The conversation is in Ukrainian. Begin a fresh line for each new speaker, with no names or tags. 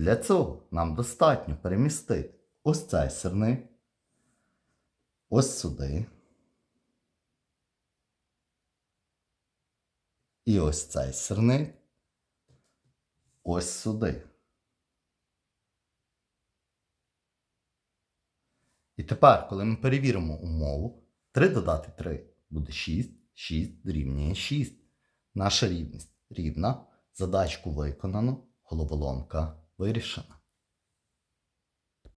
Для цього нам достатньо перемістити ось цей сирник, ось сюди. І ось цей сирник ось сюди. І тепер, коли ми перевіримо умову, 3 додати 3 буде 6, 6 дорівнює 6. Наша рівність рівна. Задачку виконано, головоломка вирішена.